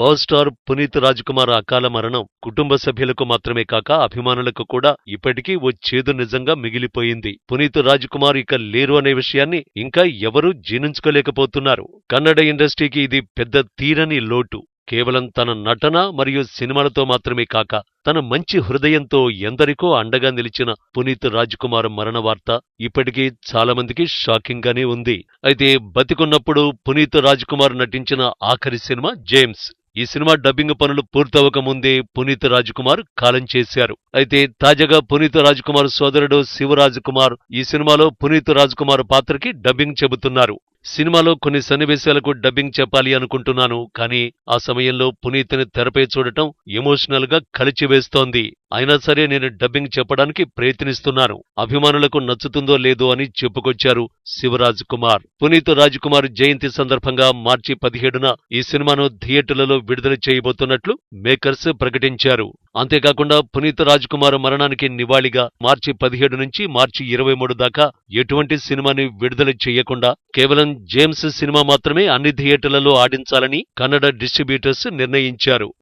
Power star Puneeth Raj Kumar అకాల మరణం కుటుంబ సభ్యులకు మాత్రమే కాక అభిమానులకు కూడా ఇప్పటికీ ఓ చేదు నిజంగా మిగిలిపోయింది. పునీత్ రాజ్ కుమార్ ఇక లేరు అనే విషయాన్ని ఇంకా ఎవరూ జీర్ణించుకోలేకపోతున్నారు. కన్నడ ఇండస్ట్రీకి ఇది పెద్ద తీరని లోటు. కేవలం తన నటన మరియు సినిమాలతో మాత్రమే కాక తన మంచి హృదయంతో ఎందరికో అండగా నిలిచిన పునీత్ రాజ్కుమార్ మరణ వార్త ఇప్పటికీ చాలామందికి షాకింగ్గానే షాకింగ్ గానే ఉంది. అయితే బతికున్నప్పుడు పునీత్ రాజ్కుమార్ నటించిన ఆఖరి సినిమా జేమ్స్. ఈ సినిమా డబ్బింగ్ పనులు పూర్తవక ముందే పునీత్ రాజ్కుమార్ కాలం చేశారు. అయితే తాజాగా పునీత్ రాజ్కుమార్ సోదరుడు శివరాజ్ కుమార్ ఈ సినిమాలో పునీత్ రాజ్కుమార్ పాత్రకి డబ్బింగ్ చెబుతున్నారు. సినిమాలో కొన్ని సన్నివేశాలకు డబ్బింగ్ చెప్పాలి అనుకుంటున్నాను కానీ ఆ సమయంలో పునీత్ని తెరపై చూడటం ఎమోషనల్గా కలిచివేస్తోంది. అయినా సరే నేను డబ్బింగ్ చెప్పడానికి ప్రయత్నిస్తున్నాను. అభిమానులకు నచ్చుతుందో లేదో అని చెప్పుకొచ్చారు శివరాజ్ కుమార్. పునీత్ రాజ్ కుమార్ జయంతి సందర్భంగా మార్చి పదిహేడున ఈ సినిమాను థియేటర్లలో విడుదల చేయబోతున్నట్లు మేకర్స్ ప్రకటించారు. అంతేకాకుండా పునీత్ రాజ్ కుమార్ మరణానికి నివాళిగా మార్చి పదిహేడు నుంచి మార్చి ఇరవై మూడు దాకా ఎటువంటి సినిమాని విడుదల చేయకుండా కేవలం జేమ్స్ సినిమా మాత్రమే అన్ని థియేటర్లలో ఆడించాలని కన్నడ డిస్ట్రిబ్యూటర్స్ నిర్ణయించారు.